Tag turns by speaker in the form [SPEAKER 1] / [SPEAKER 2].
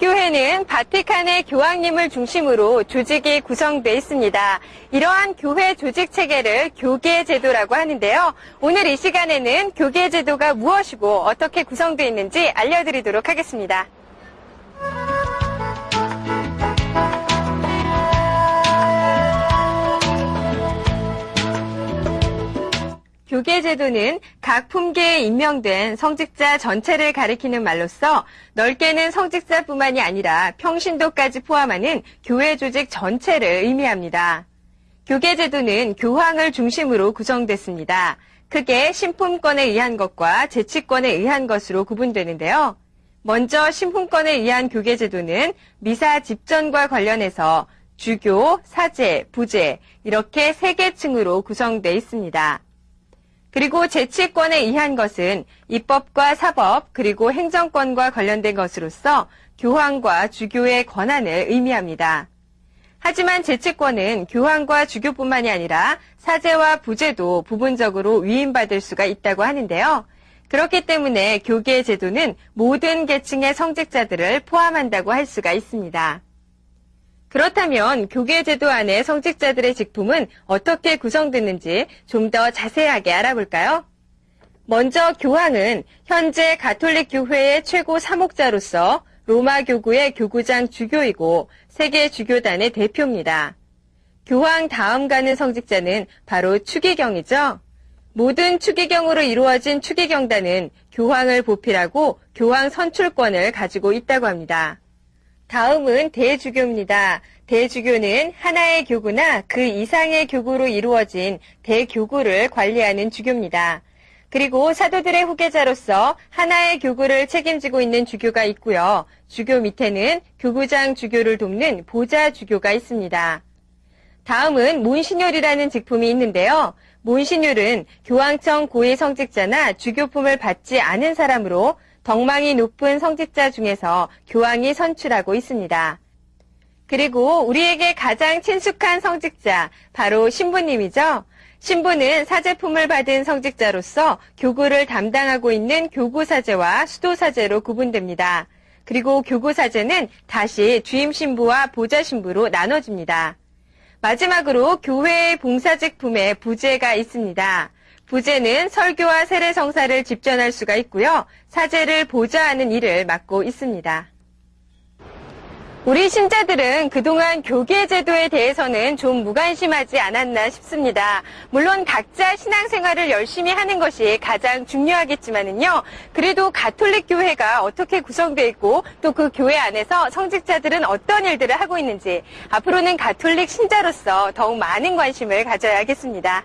[SPEAKER 1] 교회는 바티칸의 교황님을 중심으로 조직이 구성돼 있습니다. 이러한 교회 조직 체계를 교계 제도라고 하는데요. 오늘 이 시간에는 교계 제도가 무엇이고 어떻게 구성되어 있는지 알려드리도록 하겠습니다. 교계 제도는 각 품계에 임명된 성직자 전체를 가리키는 말로서 넓게는 성직자뿐만이 아니라 평신도까지 포함하는 교회 조직 전체를 의미합니다. 교계 제도는 교황을 중심으로 구성됐습니다. 크게 신품권에 의한 것과 재치권에 의한 것으로 구분되는데요. 먼저 신품권에 의한 교계 제도는 미사 집전과 관련해서 주교, 사제, 부제 이렇게 세 개 층으로 구성되어 있습니다. 그리고 재치권에 의한 것은 입법과 사법 그리고 행정권과 관련된 것으로서 교황과 주교의 권한을 의미합니다. 하지만 재치권은 교황과 주교뿐만이 아니라 사제와 부제도 부분적으로 위임받을 수가 있다고 하는데요. 그렇기 때문에 교계 제도는 모든 계층의 성직자들을 포함한다고 할 수가 있습니다. 그렇다면 교계 제도 안에 성직자들의 직분은 어떻게 구성됐는지 좀 더 자세하게 알아볼까요? 먼저 교황은 현재 가톨릭 교회의 최고 사목자로서 로마 교구의 교구장 주교이고 세계 주교단의 대표입니다. 교황 다음 가는 성직자는 바로 추기경이죠. 모든 추기경으로 이루어진 추기경단은 교황을 보필하고 교황 선출권을 가지고 있다고 합니다. 다음은 대주교입니다. 대주교는 하나의 교구나 그 이상의 교구로 이루어진 대교구를 관리하는 주교입니다. 그리고 사도들의 후계자로서 하나의 교구를 책임지고 있는 주교가 있고요. 주교 밑에는 교구장 주교를 돕는 보좌 주교가 있습니다. 다음은 몬시뇰이라는 직품이 있는데요. 몬시뇰은 교황청 고위 성직자나 주교품을 받지 않은 사람으로 덕망이 높은 성직자 중에서 교황이 선출하고 있습니다. 그리고 우리에게 가장 친숙한 성직자, 바로 신부님이죠. 신부는 사제품을 받은 성직자로서 교구를 담당하고 있는 교구사제와 수도사제로 구분됩니다. 그리고 교구사제는 다시 주임신부와 보좌신부로 나눠집니다. 마지막으로 교회의 봉사직 품에 부제가 있습니다. 부제는 설교와 세례 성사를 집전할 수가 있고요. 사제를 보좌하는 일을 맡고 있습니다. 우리 신자들은 그동안 교계 제도에 대해서는 좀 무관심하지 않았나 싶습니다. 물론 각자 신앙생활을 열심히 하는 것이 가장 중요하겠지만은요. 그래도 가톨릭 교회가 어떻게 구성되어 있고 또 그 교회 안에서 성직자들은 어떤 일들을 하고 있는지 앞으로는 가톨릭 신자로서 더욱 많은 관심을 가져야겠습니다.